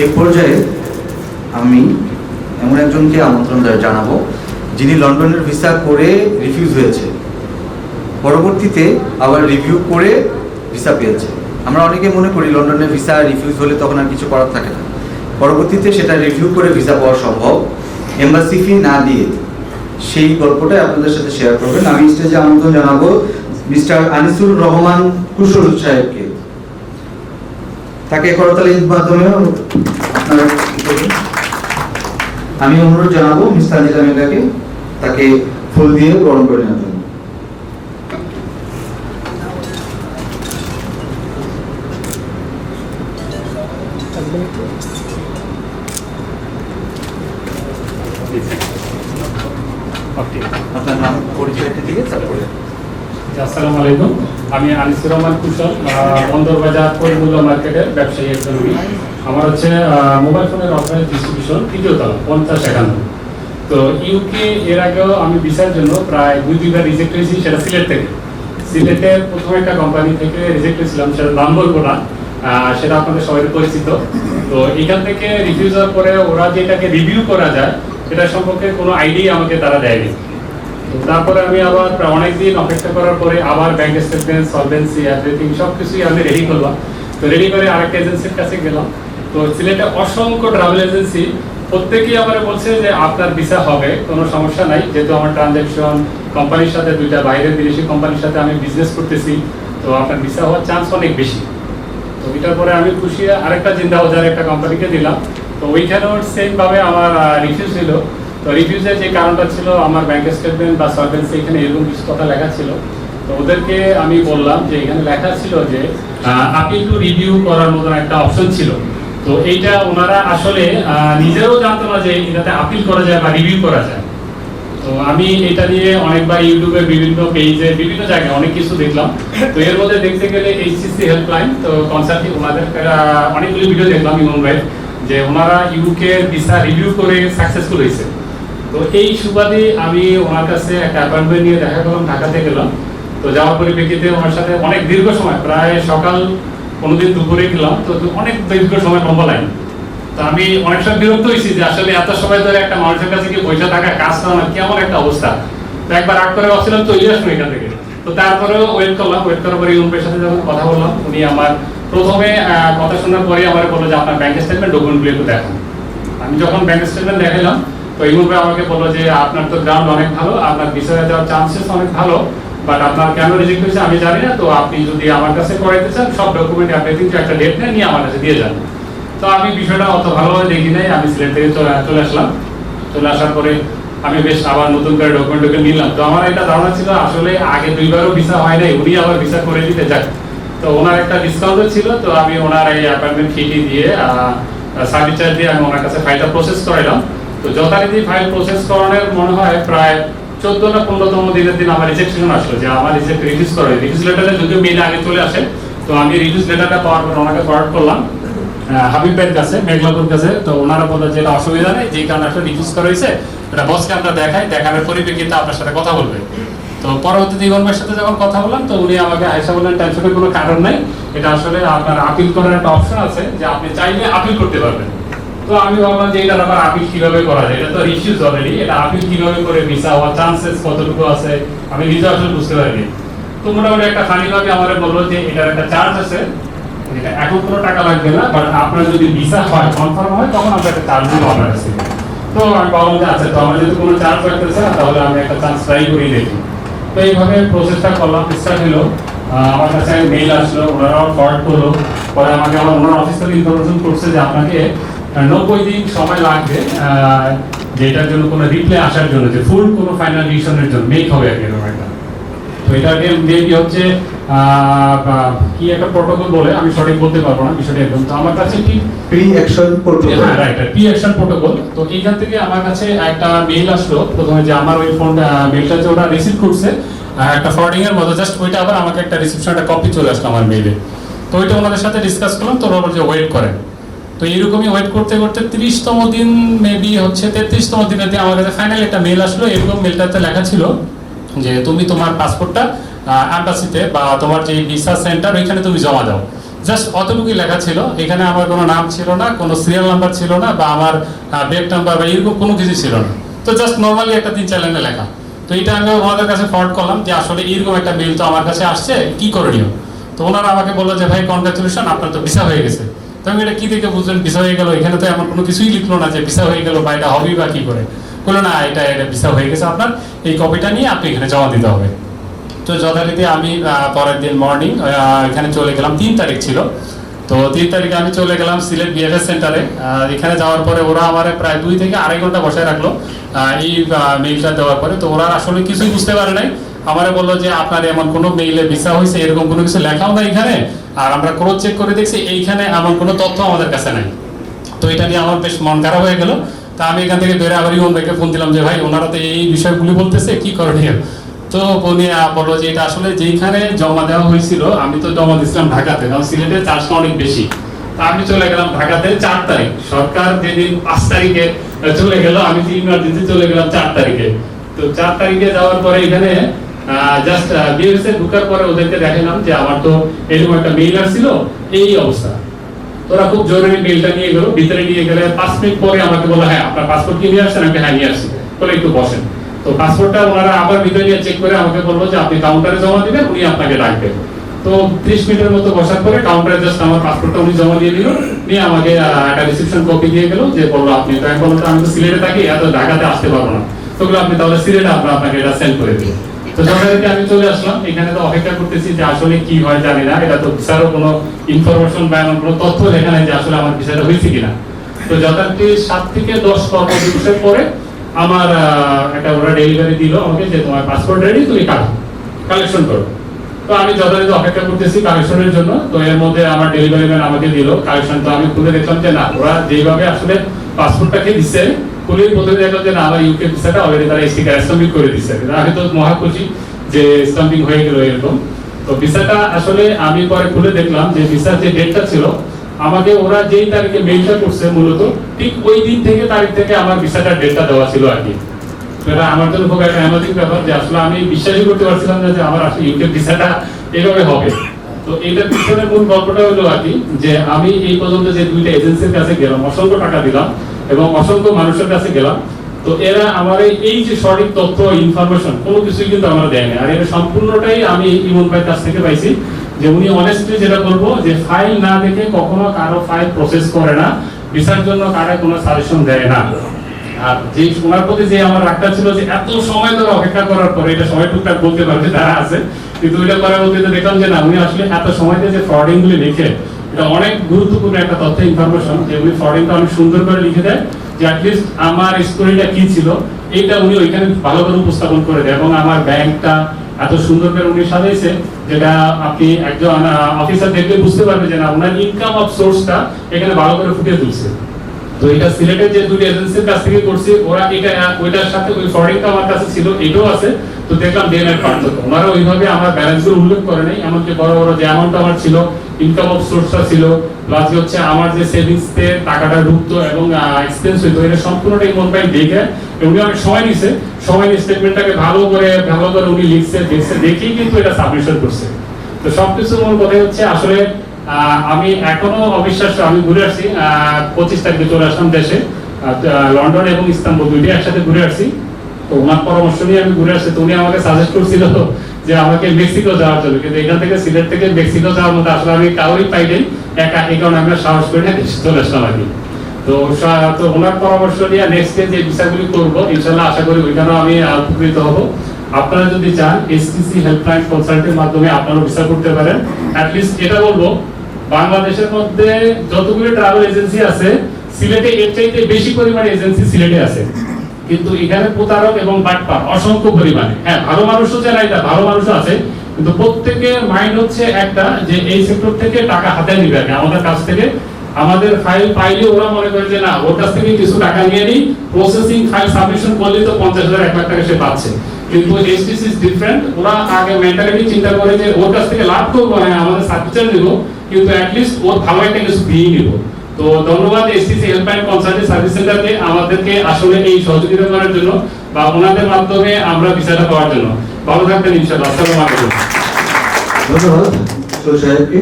এ পর্যায়ে আমি এমন একজনকে আমন্ত্রণ জানাব, যিনি লন্ডনের ভিসা করে রিফিউজ হয়েছে। পরবর্তীতে আবার রিভিউ করে ভিসা পেয়েছে। আমরা অনেকে মনে করি লন্ডনের ভিসা রিফিউজ হলে তখন আর কিছু করার থাকে না। পরবর্তীতে সেটা রিভিউ করে ভিসা পাওয়া সম্ভব। এম্বাসি ফি না দিয়ে সেই গল্পটাই আপনাদের সাথে শেয়ার করবেন। আমি স্টেজে আমন্ত্রণ জানাব মিস্টার আনিসুর রহমান কুশল সাহেবকে। তাকে করতালির মাধ্যমে আপনারা আমি অনুরোধ জানাব মিস তানজিলা মেঘাকে তাকে ফুল দিয়ে গ্রহণ করে নেওয়ার জন্য। আপনার নাম পরিচয়টা দিয়ে তারপরে। আসসালামু আলাইকুম। আমি আনিসুর রহমান কুশল বন্দরবাজার পরিমূল্য মার্কেটের ব্যবসায়ী একজন আমি। আমার হচ্ছে মোবাইল ফোনের অফারের ডিস্ট্রিবিউশন তলা পঞ্চাশ একান্ন। তো ইউকে এর আগেও আমি ভিসার জন্য প্রায় দুই দুইবার রিজেক্ট হয়েছি সেটা সিলেট থেকে। সিলেটের প্রথম একটা কোম্পানি থেকে রিজেক্ট হয়েছিলাম সেটা নাম আহ, সেটা আপনাদের সবাই পরিচিত। তো এখান থেকে রিফিউজ হওয়ার পরে ওরা যেটাকে রিভিউ করা যায় এটা সম্পর্কে কোনো আইডিয়া আমাকে তারা দেয়নি। তারপরে আমি আবার প্রায় অনেকদিন অপেক্ষা করার পরে আবার ব্যাংক স্টেটমেন্ট সলভেন্সি এভরিথিং সব কিছুই আমি রেডি করলাম। তো রেডি করে আরেকটা এজেন্সির কাছে গেলাম। তো সিলেটে অসংখ্য ট্রাভেল এজেন্সি প্রত্যেকেই আমার বলছে যে আপনার ভিসা হবে, কোনো সমস্যা নাই। যেহেতু আমার ট্রানজ্যাকশন কোম্পানির সাথে, দুইটা বাইরের বিদেশি কোম্পানির সাথে আমি বিজনেস করতেছি, তো আপনার ভিসা হওয়ার চান্স অনেক বেশি। তো এটার পরে আমি খুশি, আরেকটা জিন্দা বাজার একটা কোম্পানিকে দিলাম। তো ওইখানেও সেম ভাবে আমার রিফিউজ ছিল তো রিফিউজের যে কারণটা ছিল, আমার ব্যাংক স্টেটমেন্ট বা সলভেন্সি এখানে এরকম কিছু কথা লেখা ছিল। তো ওদেরকে আমি বললাম যে এখানে লেখা ছিল যে আপিল টু রিভিউ করার মতন একটা অপশন ছিল। তো এইটা ওনারা আসলে নিজেরাও জানতো না যে এটাতে আপিল করা যায় বা রিভিউ করা যায়। তো আমি এটা নিয়ে অনেকবার ইউটিউবে বিভিন্ন পেজে বিভিন্ন জায়গায় অনেক কিছু দেখলাম। তো এর মধ্যে দেখতে গেলে এইচসিসি হেল্পলাইন তো কনসাল্টিং ওনাদের অনেকগুলি ভিডিও দেখলাম ইমন ভাই, যে ওনারা ইউকে ভিসা রিভিউ করে সাকসেসফুল হয়েছে। তো এই সুবাদে আমি ওনার কাছে একটা অ্যাপয়েন্টমেন্ট নিয়ে দেখা করলাম, ঢাকাতে গেলাম। তো যাওয়ার পরিপ্রেক্ষিতে ওনার সাথে অনেক দীর্ঘ সময়, প্রায় সকাল কোনোদিন দুপুরে গেলাম, তো অনেক দীর্ঘ সময় লম্বা লাইন তো আমি অনেক সময় বিরক্ত হয়েছি যে আসলে এত সময় ধরে একটা মানুষের কাছে গিয়ে পয়সা টাকা কাজ করানো কেমন একটা অবস্থা। তো একবার আগ করে ভাবছিলাম, চলে আসব এখান থেকে। তো তারপরেও ওয়েট করলাম ওয়েট করার পরে ইউনপের সাথে যখন কথা বললাম, উনি আমার প্রথমে কথা শোনার পরে আমার বলল যে আপনার ব্যাংক স্টেটমেন্ট ডকুমেন্টগুলো একটু দেখান আমি যখন ব্যাংক স্টেটমেন্ট দেখালাম তো ইউন ভাই আমাকে বলল যে, আপনার তো গ্রাউন্ড অনেক ভালো, আপনার বিষয়ে যাওয়ার চান্সেস অনেক ভালো বাট আপনার কেন রিজেক্ট হয়েছে আমি জানি না, তো আপনি যদি আমার কাছে করাইতে চান, সব ডকুমেন্ট এভরিথিং একটা ডেট নেন নিয়ে আমার কাছে দিয়ে যান। তো আমি বিষয়টা অত ভালোভাবে দেখি নাই, আমি সিলেট থেকে চলে চলে আসলাম। চলে আসার পরে আমি বেশ আবার নতুন করে ডকুমেন্ট ডকুমেন্ট নিলাম। তো আমার একটা ধারণা ছিল, আসলে আগে দুইবারও ভিসা হয় নাই, উনি আবার ভিসা করে দিতে যাক। তো ওনার একটা ডিসকাউন্টও ছিল, তো আমি ওনার এই অ্যাপয়েন্টমেন্ট ফিটি দিয়ে সার্ভিস চার্জ দিয়ে আমি ওনার কাছে ফাইলটা প্রসেস করাইলাম। তো যথারীতি ফাইল প্রসেস করানোর মনে হয় প্রায় চোদ্দ না পনেরোতম দিনের দিন আমার রিজেকশন আসলো যে আমার রিজেক্ট রিডিউস করে রিডিউস লেটারে যদিও মেইল আগে চলে আসে, তো আমি রিডিউস লেটারটা পাওয়ার পর ওনাকে ফরওয়ার্ড করলাম। হাবিব ভাইয়ের কাছে, মেঘলাপুর কাছে। তো ওনারা বলল যে এটা অসুবিধা নেই যে কারণে একটা রিডিউস করা হয়েছে, এটা বসকে আমরা দেখাই, দেখানোর পরিপ্রেক্ষিতে আপনার সাথে কথা বলবে। তো পরবর্তী ভাইয়ের সাথে যখন কথা বললাম, তো উনি আমাকে আয়সা বললেন টেনশনের কোনো কারণ নাই। এটা আসলে আপনার আপিল করার একটা অপশন আছে যে আপনি চাইলে আপিল করতে পারবেন। তো আমি ভাবলাম যে এটা আবার আপিল কীভাবে করা যায়? এটা তো রিফিউজ অলরেডি এটা আপিল কীভাবে করে ভিসা হওয়ার চান্সেস কতটুকু আছে? আমি নিজে আসলে বুঝতে পারিনি। তো মোটামুটি একটা ফানি ভাবে আমার বলল যে এটার একটা চার্জ আছে। এটা এখন কোনো টাকা লাগবে না বাট আপনার যদি ভিসা হয় কনফার্ম হয়, তখন আমরা একটা চার্জ দিব আপনার কাছে তো আমি ভাবলাম যে আচ্ছা তো আমার যেহেতু কোনো চার্জ লাগতেছে না, তাহলে আমি একটা চান্স ট্রাই করেই দেখি। তো এইভাবে প্রসেসটা করলাম স্টার্ট হলো। আমার কাছে মেইল আসলো, ওনারাও ফরওয়ার্ড করল। পরে আমাকে আমার ওনার অফিস থেকে ইনফরমেশন করছে যে আপনাকে নব্বই দিন সময় লাগবে আহ, যে এটার জন্য কোনো রিপ্লাই আসার জন্য যে ফুল কোনো ফাইনাল ডিসিশনের জন্য মেক হবে আর কি এরকম একটা। তো এটাকে মেবি হচ্ছে কি একটা প্রোটোকল বলে আমি সঠিক বলতে পারব না বিষয়টা একদম। তো আমার কাছে ঠিক প্রি অ্যাকশন প্রোটোকল হ্যাঁ রাইট পি অ্যাকশন প্রোটোকল তো এইখান থেকে আমার কাছে একটা মেইল আসলো। প্রথমে যে আমার ওই ফোন মেইলটা যে ওরা রিসিভ করছে একটা ফরওয়ার্ডিং এর মতো জাস্ট ওইটা আবার আমাকে একটা রিসিপশন একটা কপি চলে আসলো আমার মেইলে তো ওইটা ওনাদের সাথে ডিসকাস করলাম তো ওরা যে ওয়েট করেন। তো এরকমই ওয়েট করতে করতে তিরিশতম দিন মেবি হচ্ছে তেত্রিশতম দিনের দিন আমার কাছে ফাইনাল একটা মেল আসলো। এরকম মেলটাতে লেখা ছিল যে, তুমি তোমার পাসপোর্টটা অ্যাম্বাসিতে বা তোমার যে ভিসা সেন্টার ওইখানে তুমি জমা দাও। জাস্ট অতটুকুই লেখা ছিল। এখানে আমার কোনো নাম ছিল না, কোনো সিরিয়াল নাম্বার ছিল না বা আমার বেড নাম্বার বা এরকম কোনো কিছু ছিল না। তো জাস্ট নর্মালি একটা চার লাইনে লেখা। তো এটা আমি ওনাদের কাছে ফরওয়ার্ড করলাম যে, আসলে এরকম একটা মেল তো আমার কাছে আসছে, কি করণীয়? তো ওনারা আমাকে বলল যে, ভাই কনগ্রাচুলেশন আপনার তো ভিসা হয়ে গেছে। তো আমি এটা কি দেখে বুঝলেন? ভিসা হয়ে গেল, এখানে তো এমন কোনো কিছুই লিখলো না যে ভিসা হয়ে গেল বা এটা হবেই বা কি করে। বলল, না, এটা এটা ভিসা হয়ে গেছে আপনার। এই কপিটা নিয়ে আপনি এখানে জমা দিতে হবে। তো যথারীতি আমি পরের দিন মর্নিং এখানে চলে গেলাম। তিন তারিখ ছিল। তো তিন তারিখে আমি চলে গেলাম সিলেট বিএফএস সেন্টারে এখানে যাওয়ার পরে ওরা আমার প্রায় দুই থেকে আড়াই ঘণ্টা বসায় রাখল। এই মেইলটা দেওয়ার পরে। তো ওরা আসলে কিছুই বুঝতে পারে নাই। আমারে বলল যে, আপনার এমন কোনো মেইলে ভিসা হয়েছে এরকম কোনো কিছু লেখাও না এখানে, আর আমরা ক্রস চেক করে দেখছি এইখানে এমন কোনো তথ্য আমাদের কাছে নাই। তো এটা নিয়ে আমার বেশ মন খারাপ হয়ে গেল। তা আমি এখান থেকে বেরো আবার ইমন ভাইকে ফোন দিলাম যে, ভাই, ওনারা তো এই বিষয়গুলি বলতেছে, কি করণীয়? তো উনি বলল যে, এটা আসলে যেইখানে জমা দেওয়া হয়েছিল, আমি তো জমা দিয়েছিলাম ঢাকাতে, কারণ সিলেটে চার্জটা অনেক বেশি। তা আমি চলে গেলাম ঢাকাতে চার তারিখ। সরকার যেদিন পাঁচ তারিখে চলে গেল, আমি দিতে চলে গেলাম চার তারিখে। তো চার তারিখে যাওয়ার পরে এখানে জাস্ট ঢুকার পরে ওদেরকে দেখালাম যে আমার তো এরকম একটা মেইল আসছিল, এই অবস্থা। তোরা খুব জরুরি মেলটা নিয়ে গেলো, ভিতরে নিয়ে গেলে পাঁচ মিনিট পরে আমাকে হ্যাঁ আপনার পাসপোর্ট কি নিয়ে আসছেন? আমি হ্যাঁ নিয়ে আসছি। বলে, একটু বসেন। তো পাসপোর্টটা ওনারা আবার ভিতরে নিয়ে চেক করে আমাকে বলল যে, আপনি কাউন্টারে জমা দিবেন, উনি আপনাকে তো ত্রিশ মিনিটের মতো বসার পরে কাউন্টারে জাস্ট আমার পাসপোর্টটা উনি জমা দিয়ে দিল, নিয়ে আমাকে একটা রিসিপশন কপি দিয়ে গেল, যে বলল, আপনি তো আমি বলল আমি তো সিলেটে থাকি, এত ঢাকাতে আসতে পারব না। তো আপনি তাহলে সিলেটে আমরা আপনাকে এটা সেন্ড করে দিই তো যথারীতি আমি চলে আসলাম। এখানে তো অপেক্ষা করতেছি যে আসলে কি হয় জানি না। এটা তো কোনো ইনফরমেশন বা এমন কোনো তথ্য যে আসলে আমার ভিসাটা হয়েছে কিনা। তো সাত থেকে দশ কর্মদিবসের পরে আমার একটা ওরা ডেলিভারি দিল আমাকে যে তোমার পাসপোর্ট রেডি তুমি কাটো কালেকশন করো। তো আমি যথারীতি অপেক্ষা করতেছি কালেকশনের জন্য। তো এর মধ্যে আমার ডেলিভারি ম্যান আমাকে দিল। কালেকশন তো আমি খুলে দেখলাম যে না, ওরা যেভাবে আসলে পাসপোর্টটাকে দিচ্ছে প্রথমে দেখলাম যে না আমার ইউকে ভিসাটা অলরেডি তারা স্টিকার করে দিচ্ছে আমি তো মহা খুশি যে হয়ে গেল এরকম। তো ভিসাটা আসলে আমি পরে খুলে দেখলাম যে ভিসার যে ডেটটা ছিল, আমাকে ওরা যেই তারিখে মেইলটা করছে মূলত, ঠিক ওই দিন থেকে তারিখ থেকে আমার ডেটটা দেওয়া ছিল আর কি। এটা আমার জন্য খুব একটা অ্যামাজিং ব্যাপার যে আসলে আমি বিশ্বাসই করতে পারছিলাম না যে আমার আসলে ইউকে ভিসাটা এভাবে হবে। তো এটার পিছনে মূল গল্পটা হলো আর কি, যে আমি এই পর্যন্ত যে দুইটা এজেন্সির কাছে গেলাম, অসংখ্য টাকা দিলাম এবং অসংখ্য মানুষের কাছে গেলাম। তো এরা আমার এই- যে সঠিক তথ্য ইনফরমেশন কোনো কিছুই কিন্তু আমার দেয়নি। আর এটা সম্পূর্ণটাই আমি ইমন ভাইয়ের কাছ থেকে পাইছি যে উনি অনেস্টলি যেটা বলব, যে ফাইল না দেখে কখনো কারও ফাইল প্রসেস করে না। ভিসার জন্য কারও কোনো সাজেশন দেয় না। আর যে ওনার প্রতি যে আমার রাগটা ছিল যে এত সময় ধরে অপেক্ষা করার পরে এটা সময় টুকটাক বলতে পারবে, তারা আছে। কিন্তু এটা ওইটা পরবর্তীতে দেখলাম যে না, উনি আসলে এত সময় দিয়ে যে ফ্রডিং গুলি লিখে এটা অনেক গুরুত্বপূর্ণ একটা তথ্য ইনফরমেশন যে উনি ফ্রডিংটা অনেক সুন্দর করে লিখে দেয়, যে অ্যাটলিস্ট আমার স্টোরিটা কি ছিল, এইটা উনি ওইখানে ভালো করে উপস্থাপন করে দেয়, এবং আমার ব্যাংকটা এত সুন্দর করে উনি সাজাইছে, যেটা আপনি একজন অফিসার দেখলে বুঝতে পারবে যে না ওনার ইনকাম অফ সোর্সটা এখানে ভালো করে ফুটিয়ে তুলছে। তো এটা সিলেটের যে দুটি এজেন্সির কাছ থেকে করছি, ওরা এটা, ওইটার সাথে ওই ফরেনটা আমার কাছে ছিল, এটাও আছে। তো দেখলাম ডে নাইট পার্থক্য। ওনারা ওইভাবে আমার ব্যালেন্সগুলো উল্লেখ করে নাই, এমনকি বড় বড় যে অ্যামাউন্ট আমার ছিল ইনকাম অফ সোর্সটা ছিল প্লাস হচ্ছে আমার যে সেভিংস তে টাকাটা ঢুকতো এবং এক্সপেন্স হইতো, এটা সম্পূর্ণটাই মন পাই দেখে উনি অনেক সময় নিছে সময় নিয়ে স্টেটমেন্টটাকে ভালো করে ভালো করে উনি লিখছে, দেখছে, দেখেই কিন্তু এটা সাবমিশন করছে। তো সবকিছু মূল কথা হচ্ছে আসলে আমি এখনও অবিশ্বাস্য, আমি ঘুরে আসছি পঁচিশ তারিখে চলে আসলাম দেশে লন্ডন এবং ইস্তাম্বুল দুইটি একসাথে ঘুরে আসছি। তো ওনার পরামর্শ নিয়ে আমি ঘুরে আসছি উনি আমাকে সাজেস্ট করছিল যে আমাকে মেক্সিকো যাওয়ার জন্য। কিন্তু এখান থেকে সিলেট থেকে মেক্সিকো যাওয়ার মতো আসলে আমি কাউরই পাই নাই। একা এই কারণে আমরা সাহস করে না চলে আসলাম আর তো তো ওনার পরামর্শ নিয়ে নেক্সট যে ভিসাগুলি করব, ইনশাল্লাহ আশা করি ওইখানেও আমি উপকৃত আপনারা যদি চান এসটিসি হেল্পলাইন কনসাল্টের মাধ্যমে আপনারা ভিসা করতে পারেন। অ্যাটলিস্ট এটা বলব, বাংলাদেশের মধ্যে যতগুলো ট্রাভেল এজেন্সি আছে, সিলেটে এর চাইতে বেশি পরিমাণে এজেন্সি সিলেটে আছে। কিন্তু এখানে প্রতারক এবং বাটপার অসংখ্য পরিমাণে। হ্যাঁ ভালো মানুষও যে না এটা ভালো মানুষও আছে কিন্তু প্রত্যেকের মাইন্ড হচ্ছে একটা যে এই সেক্টর থেকে টাকা হাতে নিবে। কি, আমাদের কাছ থেকে আমাদের ফাইল পাইলে ওরা মনে করে যে না ওর কাছ থেকে কিছু টাকা নিয়ে নিই প্রসেসিং ফাইল সাবমিশন করলে তো পঞ্চাশ হাজার এক লাখ টাকা সে পাচ্ছে। কিন্তু এসটিসি ইজ ডিফারেন্ট ওরা আগে মেন্টালিটি চিন্তা করে যে ওর কাছ থেকে লাভ করব না আমাদের সার্ভিসার নিব কিন্তু অ্যাটলিস্ট ওর ভালো একটা কিছু দিয়ে নিব। তো ধন্যবাদ, এসটিসি হেল্পলাইন কনসাল্টেন্ট সার্ভিস সেন্টারকে আমাদেরকে আসলে এই সহযোগিতা করার জন্য বা ওনাদের মাধ্যমে আমরা ভিসাটা পাওয়ার জন্য। ভালো থাকবেন ইনশাআল্লাহ। আসসালামু আলাইকুম। ধন্যবাদ। তো সাহেবকে।